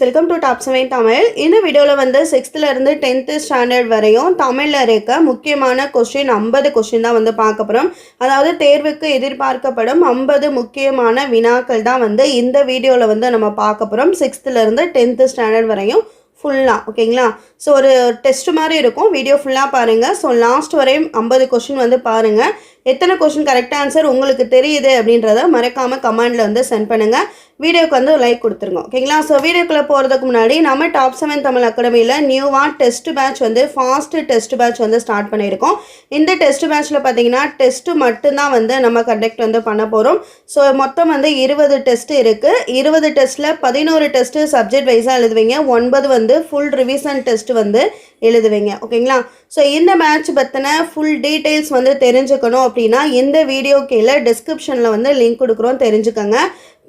Welcome to top seven Tamil இந்த வீடியோவில் வந்து சிக்ஸ்த்தில் இருந்து டென்த்து ஸ்டாண்டர்ட் வரையும் தமிழில் இருக்க முக்கியமான கொஸ்டின் ஐம்பது கொஸ்டின் தான் வந்து பார்க்க போகிறோம் அதாவது தேர்வுக்கு எதிர்பார்க்கப்படும் ஐம்பது முக்கியமான வினாக்கள் தான் வந்து இந்த வீடியோவில் வந்து நம்ம பார்க்க போகிறோம் சிக்ஸ்த்துலேருந்து டென்த்து ஸ்டாண்டர்ட் வரையும் ஃபுல்லாக ஓகேங்களா? ஸோ ஒரு டெஸ்ட் மாதிரி இருக்கும். வீடியோ ஃபுல்லாக பாருங்கள் ஸோ லாஸ்ட் வரையும் ஐம்பது கொஷின் வந்து பாருங்கள் எத்தனை கொஷின் கரெக்ட் ஆன்சர் உங்களுக்கு தெரியுது அப்படின்றத மறக்காமல் கமெண்டில் வந்து சென்ட் பண்ணுங்கள் வீடியோக்கு வந்து லைக் கொடுத்துருங்க. ஓகேங்களா ஸோ வீடியோக்குள்ளே போகிறதுக்கு முன்னாடி நம்ம டாப் செவன் தமிழ் அகாடமியில் நியூவாக டெஸ்ட் பேட்ச் வந்து ஃபாஸ்ட்டு டெஸ்ட் பேட்ச் வந்து ஸ்டார்ட் பண்ணியிருக்கோம். இந்த டெஸ்ட் பேட்ச்சில் பார்த்தீங்கன்னா டெஸ்ட்டு மட்டும்தான் வந்து நம்ம கண்டக்ட் வந்து பண்ண போகிறோம் ஸோ மொத்தம் வந்து இருபது டெஸ்ட் இருக்குது இருபது டெஸ்ட்டில் பதினோரு டெஸ்ட்டு சப்ஜெக்ட் வைஸாக எழுதுவீங்க. ஒன்பது வந்து ஃபுல் ரிவிஷன் டெஸ்ட் வந்து எழுதுவீங்க. ஓகேங்களா? ஸோ இந்த மேட்ச் பற்றின ஃபுல் டீட்டெயில்ஸ் வந்து தெரிஞ்சுக்கணும் அப்படின்னா இந்த வீடியோ கீழே டிஸ்கிரிப்ஷனில் வந்து லிங்க் கொடுக்குறோம். தெரிஞ்சுக்கோங்க.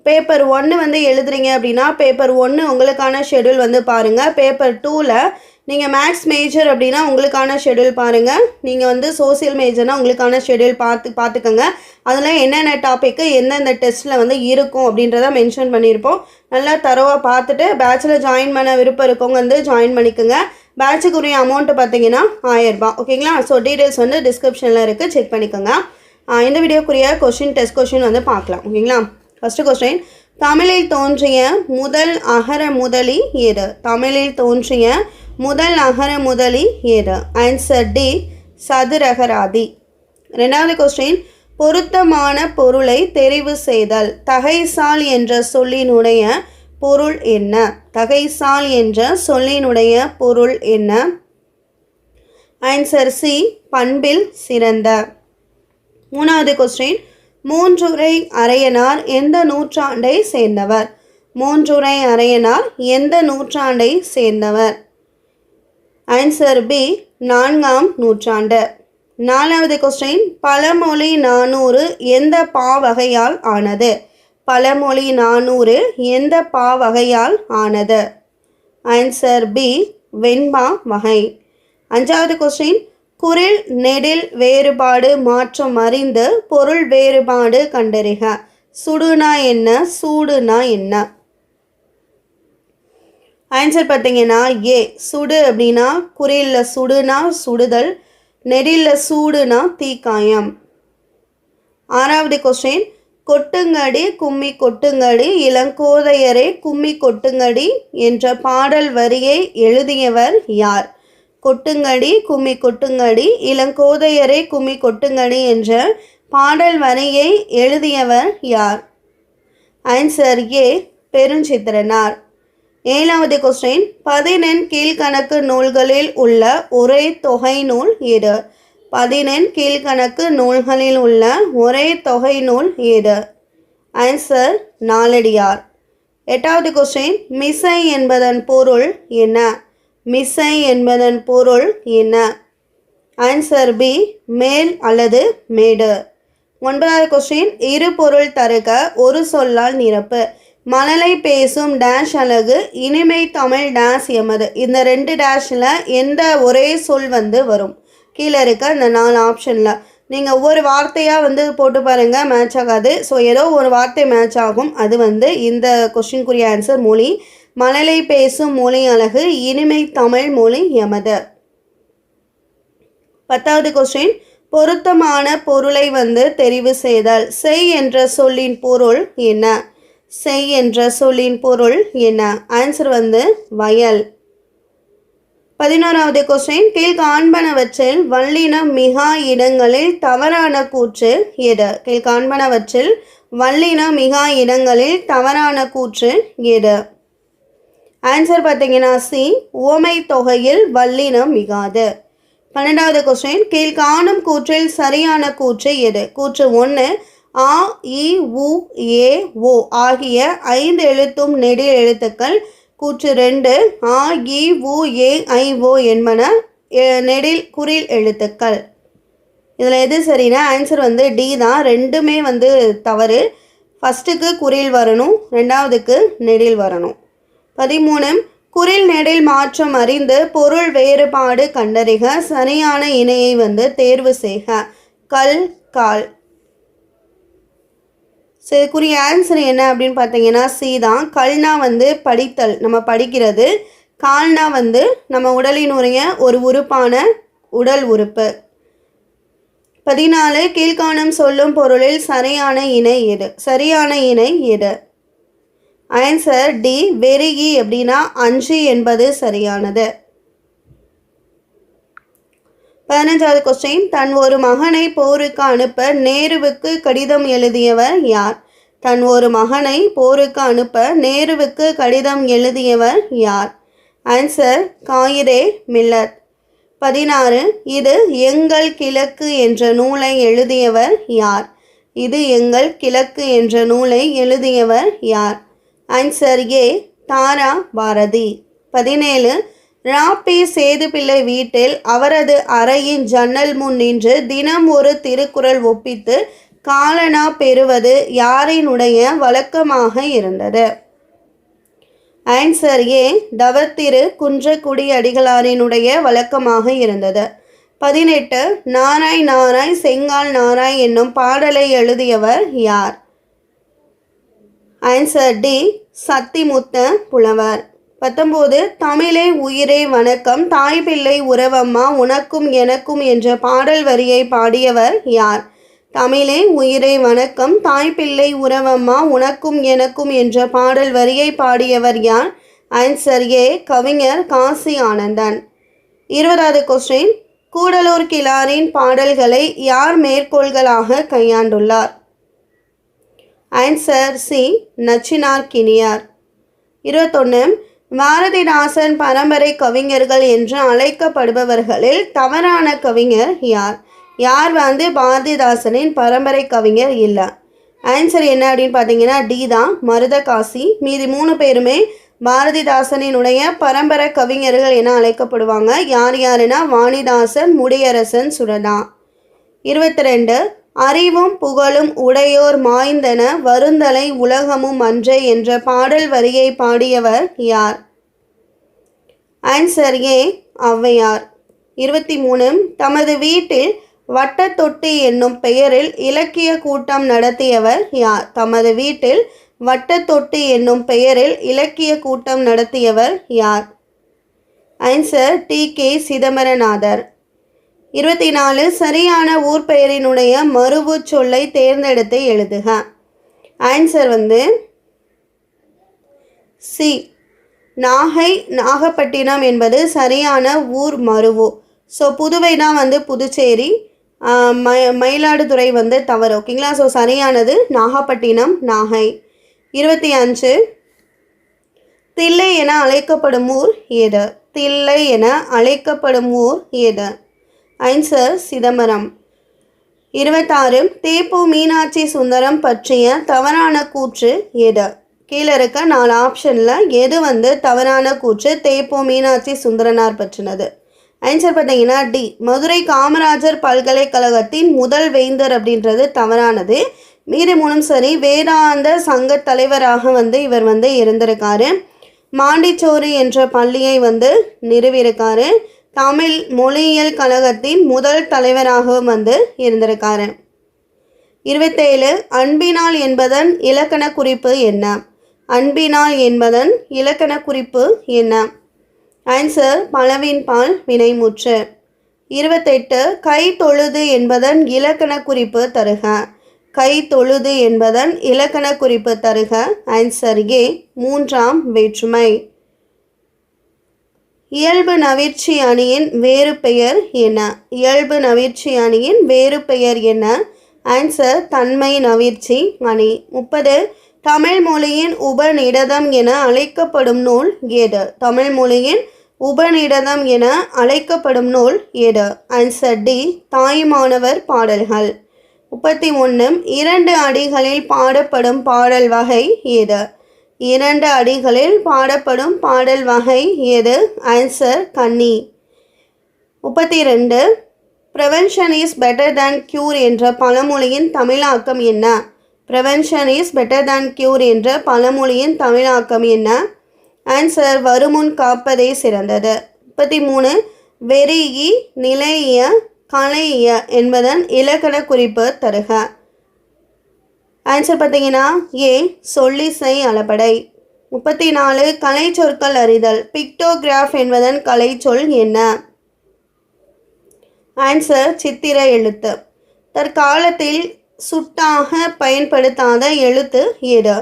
பேப்பர் ஒன்று வந்து எழுதுறீங்க அப்படின்னா பேப்பர் ஒன்று உங்களுக்கான ஷெடியூல் வந்து பாருங்கள் பேப்பர் டூவில் நீங்கள் மேக்ஸ் மேஜர் அப்படின்னா உங்களுக்கான ஷெடியூல் பாருங்கள் நீங்கள் வந்து சோசியல் மேஜர்னால் உங்களுக்கான ஷெடியூல் பார்த்து பார்த்துக்கோங்க. அதில் என்னென்ன டாப்பிக்கு எந்தெந்த டெஸ்ட்டில் வந்து இருக்கும் அப்படின்றத மென்ஷன் பண்ணியிருப்போம். நல்லா தரவாக பார்த்துட்டு பேச்சில் ஜாயின் பண்ண விருப்பம் இருக்கவங்க வந்து ஜாயின் பண்ணிக்கோங்க. பேட்சுக்குரிய அமௌண்ட்டு பார்த்தீங்கன்னா ஆயிரரூபா ஓகேங்களா? ஸோ டீட்டெயில்ஸ் வந்து டிஸ்கிரிப்ஷனில் இருக்குது செக் பண்ணிக்கோங்க. இந்த வீடியோக்குரிய கொஷின் டெஸ்ட் கொஷின் வந்து பார்க்கலாம். ஓகேங்களா? ஃபஸ்ட்டு கொஸ்டின் தமிழில் தோன்றிய முதல் அகர முதலி எது தமிழில் தோன்றிய முதல் அகர முதலி எது ஆன்சர் டி சதுரகராதி. ரெண்டாவது கொஸ்டின் பொருத்தமான பொருளை தெரிவு செய்தல். தகைசால் என்ற சொல்லினுடைய பொருள் என்ன? தகைசால் என்ற சொல்லினுடைய பொருள் என்ன? ஆன்சர் சி பண்பில் சிறந்த. மூணாவது கொஸ்டின் மூன்றுரை அரையனார் எந்த நூற்றாண்டை சேர்ந்தவர்? மூன்றுரை அரையனார் எந்த நூற்றாண்டை சேர்ந்தவர்? ஆன்சர் பி நான்காம் நூற்றாண்டு. நாலாவது கொஸ்டின் பழமொழி நானூறு எந்த பாவகையால் ஆனது? பழமொழி நானூறு எந்த பா வகையால் ஆனது? ஆன்சர் பி வெண்பா வகை. அஞ்சாவது கொஸ்டின் குரில் நெடில் வேறுபாடு மாற்றம் அறிந்து பொருள் வேறுபாடு கண்டறிக. சுடுனா என்ன சூடுனா என்ன? ஆன்சர் பார்த்தீங்கன்னா ஏ சுடு அப்படின்னா குறியில் சுடுனா சுடுதல் நெடிலில் சூடுனா தீக்காயம். ஆறாவது கொஸ்டின் கொட்டுங்கடி கும்மி கொட்டுங்கடி இளங்கோதையரே கும்மி கொட்டுங்கடி என்ற பாடல் வரியை எழுதியவர் யார்? கொட்டுங்கடி கும்மி கொட்டுங்கடி இளங்கோதையரே கும்மி கொட்டுங்கடி என்ற பாடல் வரியை எழுதியவர் யார்? Answer A Perunchithiranar. ஏழாவது கொஸ்டின் பதினெண் கீழ்கணக்கு நூல்களில் உள்ள ஒரே தொகை நூல் எது? பதினெண் கீழ்கணக்கு நூல்களில் உள்ள ஒரே தொகை நூல் எது? ஆன்சர் நாலடியார். எட்டாவது கொஸ்டின் மிசை என்பதன் பொருள் என்ன? மிசை என்பதன் பொருள் என்ன? ஆன்சர் பி மேல் அல்லது மேடு. ஒன்பதாவது கொஸ்டின் இரு பொருள் தருக ஒரு சொல்லால் நிரப்பு. மழலை பேசும் டேஷ் அழகு இனிமை தமிழ் டேஷ் எமது. இந்த ரெண்டு டேஷில் எந்த ஒரே சொல் வந்து வரும்? கீழே இருக்க இந்த நாலு ஆப்ஷனில் நீங்கள் ஒவ்வொரு வார்த்தையாக வந்து போட்டு பாருங்கள் மேட்ச் ஆகாது. ஸோ ஏதோ ஒரு வார்த்தை மேட்ச் ஆகும். அது வந்து இந்த கொஷின்குரிய ஆன்சர் மொழி மழலை பேசும் மொழி அழகு இனிமை தமிழ் மொழி எமது. பத்தாவது கொஸ்டின் பொருத்தமான பொருளை வந்து தெரிவு செய்தல். செய் என்ற சொல்லின் பொருள் என்ன? செய் என்ற சொல்லின் பொருள் என்ன? ஆன்சர் வந்து வயல். பதினோராவது கொஸ்டின் கீழ் காண்பனவற்றில் வல்லினம் மிகா இடங்களில் தவறான கூற்று எது? கீழ் காண்பனவற்றில் வல்லினம் மிகா இடங்களில் தவறான கூற்று எது? ஆன்சர் பார்த்தீங்கன்னா சி. ஓமை தொகையில் வல்லினம் மிகாது. பன்னெண்டாவது கொஸ்டின் கீழ்காணும் கூற்றில் சரியான கூற்று எது? கூற்று ஒன்று ஆ இ உ ஏ ஓ ஆகிய ஐந்து எழுத்தும் நெடில் எழுத்துக்கள் கூற்று ரெண்டு ஆ இ உ ஏ ஐ ஓ என்பன எ- நெடில் குறில் எழுத்துக்கள். இதில் எது சரினா ஆன்சர் வந்து டி தான். ரெண்டுமே வந்து தவறு. ஃபஸ்ட்டுக்கு குறில் வரணும் ரெண்டாவதுக்கு நெடில் வரணும். பதிமூணு குறில் நெடில் மாற்றம் அறிந்து பொருள் வேறுபாடு கண்டறிக சரியான இணையை வந்து தேர்வு செய்க. கல் கால். ஸோ இதுக்குரிய ஆன்சர் என்ன அப்படின்னு பார்த்தீங்கன்னா சி தான். கல்னா வந்து படித்தல் நம்ம படிக்கிறது. கால்னா வந்து நம்ம உடலினுடைய ஒரு உறுப்பான உடல் உறுப்பு. பதினாலு கீழ்காணும் சொல்லும் பொருளில் சரியான இணை எது? சரியான இணை எது? ஆன்சர் டி வெறிகி அப்படின்னா அஞ்சு என்பது சரியானது. பதினஞ்சாவது கொஸ்டின் தன் ஒரு மகனை போருக்கு அனுப்ப நேருவுக்கு கடிதம் எழுதியவர் யார்? தன் ஒரு மகனை போருக்கு அனுப்ப நேருவுக்கு கடிதம் எழுதியவர் யார்? ஆன்சர் காயிரே மில்லர். பதினாறு இது எங்கள் கிழக்கு என்ற நூலை எழுதியவர் யார்? இது எங்கள் கிழக்கு என்ற நூலை எழுதியவர் யார்? Answer A Tara Bharathi. பதினேழு ராபி சேதுப்பிள்ளை வீட்டில் அவரது அறையின் ஜன்னல் முன் நின்று தினம் ஒரு திருக்குறள் ஒப்பித்து காலனா பெறுவது யாரினுடைய வழக்கமாக இருந்தது? ஆன்சர் ஏ தவத்திரு குன்றக்குடி அடிகளாரினுடைய வழக்கமாக இருந்தது. பதினெட்டு. நாராய் நாராய் செங்கால் நாராய் என்னும் பாடலை எழுதியவர் யார்? ஆன்சர் டி சத்திமுத்த புலவர். பத்தொம்போது தமிழே உயிரே வணக்கம் தாய் பிள்ளை உறவம்மா உனக்கும் எனக்கும் என்ற பாடல் வரியை பாடியவர் யார்? தமிழே உயிரே வணக்கம் தாய் பிள்ளை உறவம்மா உனக்கும் எனக்கும் என்ற பாடல் வரியை பாடியவர் யார்? ஆன்சர் ஏ கவிஞர் காசி ஆனந்தன். இருபதாவது கொஸ்டின் கூடலூர் கிளாரின் பாடல்களை யார் மேற்கோள்களாக கையாண்டுள்ளார்? ஆன்சர் சி நச்சினார் கினியார் இருபத்தொன்று பாரதிதாசன் பரம்பரை கவிஞர்கள் என்று அழைக்கப்படுபவர்களில் தவறான கவிஞர் யார்? யார் வந்து பாரதிதாசனின் பரம்பரை கவிஞர் இல்லை? ஆன்சர் என்ன அப்படின்னு பார்த்தீங்கன்னா டி தான் மருதகாசி மீதி மூணு பேருமே பாரதிதாசனினுடைய பரம்பரை கவிஞர்கள் என அழைக்கப்படுவாங்க. யார் யாருன்னா வாணிதாசன் முடியரசன் சுரதா இருபத்தி ரெண்டு அறிவும் புகழும் உடையோர் மாய்ந்தன வருந்தலை உலகமும் அன்றே என்ற பாடல் வரியை பாடியவர் யார்? Answer A Avvaiyar. இருபத்தி மூணு தமது வீட்டில் வட்டத்தொட்டி என்னும் பெயரில் இலக்கிய கூட்டம் நடத்தியவர் யார்? தமது வீட்டில் வட்டத்தொட்டி என்னும் பெயரில் இலக்கிய கூட்டம் நடத்தியவர் யார்? Answer T K Chidambaranathar. இருபத்தி நாலு சரியான ஊர் பெயரினுடைய மறுவு சொல்லை தேர்ந்தெடுத்து எழுதுக. ஆன்சர் வந்து சி நாகை நாகப்பட்டினம் என்பது சரியான ஊர் மருவு ஸோ புதுவை தான் வந்து புதுச்சேரி. ம மயிலாடுதுறை வந்து தவறு. ஓகேங்களா? ஸோ சரியானது நாகப்பட்டினம் நாகை. இருபத்தி அஞ்சு தில்லை என அழைக்கப்படும் ஊர் எது? தில்லை என அழைக்கப்படும் ஊர் எது? ஆன்சர் சிதம்பரம். இருபத்தாறு தேப்பு மீனாட்சி சுந்தரம் பற்றிய தவறான கூற்று எது? கீழே இருக்க நாலு ஆப்ஷனில் எது வந்து தவறான கூற்று தேப்போ மீனாட்சி சுந்தரனார் பற்றினது. ஆன்சர் பார்த்தீங்கன்னா டி. மதுரை காமராஜர் பல்கலைக்கழகத்தின் முதல் வேந்தர் அப்படின்றது தவறானது. மீதி மூணும் சரி வேதாந்த சங்க தலைவராக வந்து இவர் வந்து இருந்திருக்காரு. மாண்டிச்சோறு என்ற பள்ளியை வந்து நிறுவியிருக்காரு. தமிழ் மொழியியல் கழகத்தின் முதல் தலைவராகவும் வந்து இருந்திருக்காரு. இருபத்தேழு அன்பினால் என்பதன் இலக்கண குறிப்பு என்ன? அன்பினால் என்பதன் இலக்கண குறிப்பு என்ன? ஆன்சர் பலவின் பால் வினைமுற்று. இருபத்தெட்டு கை தொழுது என்பதன் இலக்கண குறிப்பு தருக. கை தொழுது என்பதன் இலக்கண குறிப்பு தருக. ஆன்சர் ஏ மூன்றாம் வேற்றுமை. இயல்பு நவீர்ச்சி அணியின் வேறு பெயர் என்ன? இயல்பு நவீர்ச்சி அணியின் வேறு பெயர் என்ன? ஆன்சர் தன்மை நவீர்ச்சி அணி. முப்பது தமிழ் மொழியின் உபநிடதம் என அழைக்கப்படும் நூல் எது தமிழ் மொழியின் உபநிடதம் என அழைக்கப்படும் நூல் எது ஆன்சர் டி தாய்மானவர் பாடல்கள். முப்பத்தி ஒன்று இரண்டு அடிகளில் பாடப்படும் பாடல் வகை எது இரண்டு அடிகளில் பாடப்படும் பாடல் வகை எது? ஆன்சர் கன்னி முப்பத்தி ரெண்டு prevention is better than cure என்ற பழமொழியின் தமிழாக்கம் என்ன? Prevention is better than cure என்ற பழமொழியின் தமிழாக்கம் என்ன? ஆன்சர் வருமுன் காப்பதே சிறந்தது. முப்பத்தி மூணு வெறியி நிலைய கலைய என்பதன் இலக்கண குறிப்பு தருக. ஆன்சர் பார்த்தீங்கன்னா ஏ சொல்லிசை அளபடை முப்பத்தி நாலு கலை சொற்கள் அறிதல். பிக்டோகிராஃப் என்பதன் கலைச்சொல் என்ன? ஆன்சர் சித்திர எழுத்து. தற்காலத்தில் சுட்டாக பயன்படுத்தாத எழுத்து எது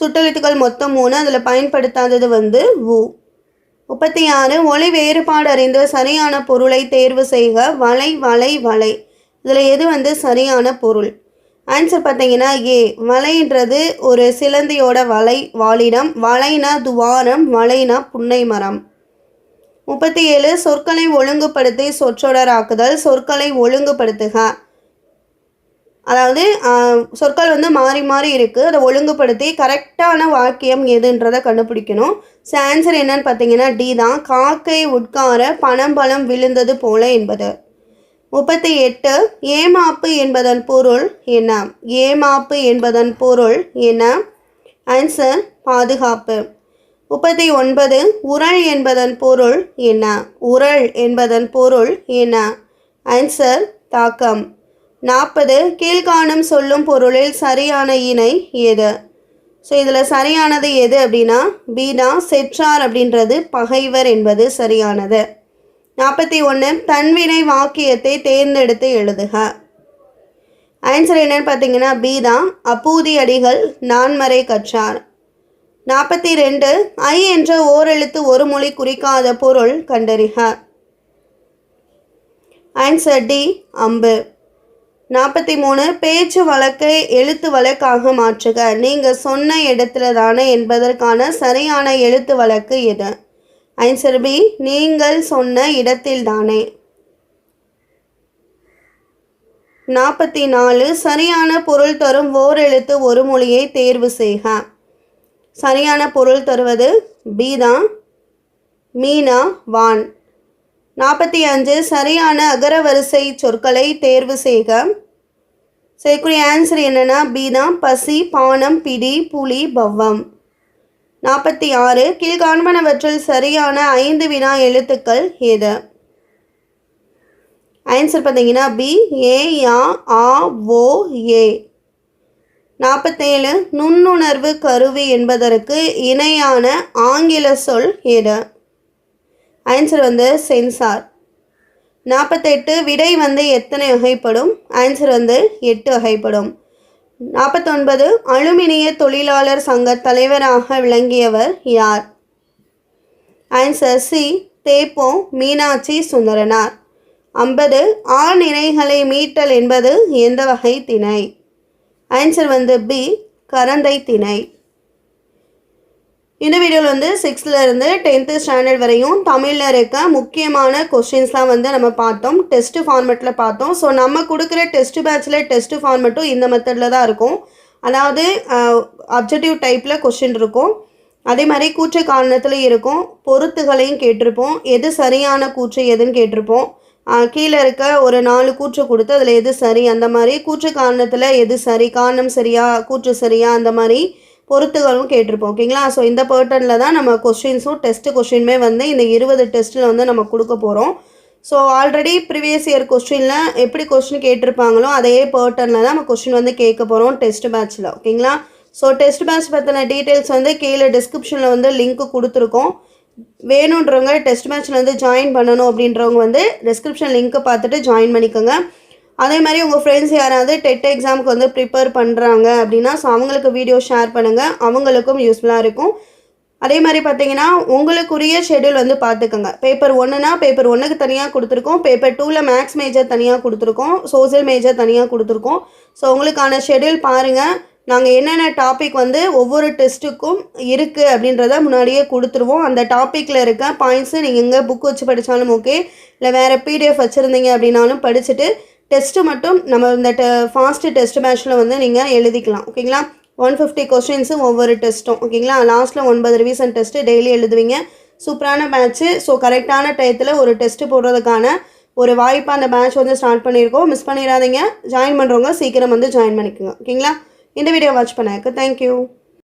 சுட்டெழுத்துக்கள் மொத்தம் மூணு அதில் பயன்படுத்தாதது வந்து உ. முப்பத்தி ஆறு ஒளி வேறுபாடு அறிந்து சரியான பொருளை தேர்வு செய்க. வலை வலை வலை. இதில் எது வந்து சரியான பொருள்? ஆன்சர் பார்த்தீங்கன்னா ஏ வலைன்றது ஒரு சிலந்தியோட வலை வாலிடம் வலைனா துவாரம் வலைனா புன்னை மரம். முப்பத்தி ஏழு சொற்களை ஒழுங்குபடுத்தி சொற்றொடராக்குதல் சொற்களை ஒழுங்குபடுத்துக. அதாவது சொற்கள் வந்து மாறி மாறி இருக்குது அதை ஒழுங்குபடுத்தி கரெக்டான வாக்கியம் எதுன்றதை கண்டுபிடிக்கணும். ஸோ ஆன்சர் என்னன்னு பார்த்தீங்கன்னா டி தான். காக்கை உட்கார பணம் பழம் விழுந்தது போல என்பது. முப்பத்தி எட்டு ஏமாப்பு என்பதன் பொருள் என்ன? ஏமாப்பு என்பதன் பொருள் என்ன? ஆன்சர் பாதுகாப்பு. முப்பத்தி ஒன்பது உரள் என்பதன் பொருள் என்ன? உரள் என்பதன் பொருள் என்ன? ஆன்சர் தாக்கம். நாற்பது கீழ்காணும் சொல்லும் பொருளில் சரியான இணை எது? ஸோ இதில் சரியானது எது அப்படின்னா பீனா செற்றார் அப்படின்றது பகைவர் என்பது சரியானது. நாற்பத்தி ஒன்று தன்வினை வாக்கியத்தை தேர்ந்தெடுத்து எழுதுக. ஆன்சர் என்னன்னு பார்த்தீங்கன்னா பி தான் அப்பூதி அடிகள் நான்மறை கற்றார். நாற்பத்தி ரெண்டு ஐ என்ற ஓரெழுத்து ஒரு மொழி குறிக்காத பொருள் கண்டறிக. ஆன்சர் டி அம்பு. நாற்பத்தி மூணு பேச்சு வழக்கை எழுத்து வழக்காக மாற்றுக. நீங்கள் சொன்ன இடத்துல தானே என்பதற்கான சரியான எழுத்து வழக்கு எது ஆன்சர் பி நீங்கள் சொன்ன இடத்தில் தானே நாற்பத்தி நாலு சரியான பொருள் தரும் ஓர் எழுத்து ஒரு மொழியை தேர்வு செய்க. சரியான பொருள் தருவது பி தான் மீனா வான். நாற்பத்தி அஞ்சு சரியான அகரவரிசை சொற்களை தேர்வு செய்க. செய்யக்கூடிய ஆன்சர் என்னன்னா பி தான் பசி பானம் பிடி புலி பவ்வம். நாற்பத்தி ஆறு கீழ்காண்பனவற்றில் சரியான ஐந்து வினா எழுத்துக்கள் எது ஆன்சர் பார்த்தீங்கன்னா பி ஏ யா ஆ ஓ ஏ. நாற்பத்தேழு நுண்ணுணர்வு கருவி என்பதற்கு இணையான ஆங்கில சொல் எது ஆன்சர் வந்து சென்சார். நாற்பத்தெட்டு விடை வந்து எத்தனை வகைப்படும்? ஆன்சர் வந்து எட்டு வகைப்படும். நாற்பத்தொன்பது அலுமினிய தொழிலாளர் சங்க தலைவராக விளங்கியவர் யார்? Answer C Tepo Meenakshi Sundaranar. ஐம்பது ஆண் மீட்டல் என்பது எந்த வகை திணை? ஆன்சர் வந்து பி கரந்தை திணை. இந்த வீடியோவில் வந்து சிக்ஸ்த்துலேருந்து டென்த்து ஸ்டாண்டர்ட் வரையும் தமிழில் இருக்க முக்கியமான கொஸ்டின்ஸ்லாம் வந்து நம்ம பார்த்தோம். டெஸ்ட்டு ஃபார்மெட்டில் பார்த்தோம். ஸோ நம்ம கொடுக்குற டெஸ்ட் பேட்சில் டெஸ்ட்டு ஃபார்மெட்டும் இந்த மெத்தடில் தான் இருக்கும். அதாவது அப்ஜெக்டிவ் டைப்பில் கொஸ்டின் இருக்கும். அதே மாதிரி கூற்று காரணத்தில் இருக்கும். பொருத்துகளையும் கேட்டிருப்போம். எது சரியான கூற்று எதுன்னு கேட்டிருப்போம். கீழே இருக்க ஒரு நாலு கூற்று கொடுத்து அதில் எது சரி அந்த மாதிரி கூற்று காரணத்தில் எது சரி காரணம் சரியா கூற்று சரியா அந்த மாதிரி பொருத்துகளும் கேட்டிருப்போம் ஓகேங்களா? ஸோ இந்த பேட்டர்னில் தான் நம்ம கொஸ்டின்ஸும் டெஸ்ட் கொஸ்டினுமே வந்து இந்த இருபது டெஸ்ட்டில் வந்து நம்ம கொடுக்க போகிறோம் ஸோ ஆல்ரெடி ப்ரீவியஸ் இயர் கொஸ்டினில் எப்படி கொஸ்டின் கேட்டிருப்பாங்களோ அதே பேட்டர்னில் தான் நம்ம கொஸ்டின் வந்து கேட்க போகிறோம் டெஸ்ட் பேட்ச்சில் ஓகேங்களா? ஸோ டெஸ்ட் பேட்ச் பற்றின டீட்டெயில்ஸ் வந்து கீழே டிஸ்கிரிப்ஷனில் வந்து லிங்க் கொடுத்துருக்கோம். வேணுன்றவங்க டெஸ்ட் மேட்ச்சில் வந்து ஜாயின் பண்ணணும் அப்படின்றவங்க வந்து டிஸ்கிரிப்ஷன் லிங்க்கை பார்த்துட்டு ஜாயின் பண்ணிக்கோங்க. அதே மாதிரி உங்கள் ஃப்ரெண்ட்ஸ் யாராவது டெட் எக்ஸாமுக்கு வந்து ப்ரிப்பேர் பண்ணுறாங்க அப்படின்னா ஸோ அவங்களுக்கு வீடியோ ஷேர் பண்ணுங்கள் அவங்களுக்கும் யூஸ்ஃபுல்லாக இருக்கும். அதே மாதிரி பார்த்தீங்கன்னா உங்களுக்குரிய ஷெட்யூல் வந்து பார்த்துக்கோங்க பேப்பர் ஒன்றுனா பேப்பர் ஒன்றுக்கு தனியாக கொடுத்துருக்கோம். பேப்பர் டூவில் மேக்ஸ் மேஜர் தனியாக கொடுத்துருக்கோம். சோசியல் மேஜர் தனியாக கொடுத்துருக்கோம். ஸோ உங்களுக்கான ஷெட்யூல் பாருங்கள் நாங்கள் என்னென்ன டாபிக் வந்து ஒவ்வொரு டெஸ்ட்டுக்கும் இருக்குது அப்படின்றத முன்னாடியே கொடுத்துருவோம். அந்த டாப்பிக்கில் இருக்க பாயிண்ட்ஸு நீங்கள் எங்கே புக் வச்சு படித்தாலும் ஓகே இல்லை வேறு பிடிஎஃப் வச்சுருந்தீங்க அப்படின்னாலும் படிச்சுட்டு டெஸ்ட்டு மட்டும் நம்ம இந்த டெ ஃபாஸ்ட்டு டெஸ்ட் மேட்ச்சில் வந்து நீங்கள் எழுதிக்கலாம். ஓகேங்களா ஒன் ஃபிஃப்டி கொஸ்டின்ஸும் ஒவ்வொரு டெஸ்ட்டும் ஓகேங்களா லாஸ்ட்டில் ஒன்பது ரிவிசன் டெஸ்ட்டு டெய்லி எழுதுவீங்க. சூப்பரான பேட்ச்சு ஸோ கரெக்டான டயத்தில் ஒரு டெஸ்ட்டு போடுறதுக்கான ஒரு வாய்ப்பு அந்த பேட்ச் வந்து ஸ்டார்ட் பண்ணியிருக்கோம் மிஸ் பண்ணிடாதீங்க. ஜாயின் பண்ணுறவங்க சீக்கிரம் வந்து ஜாயின் பண்ணிக்கோங்க. ஓகேங்களா இந்த வீடியோ வாட்ச் பண்ணதுக்கு தேங்க்யூ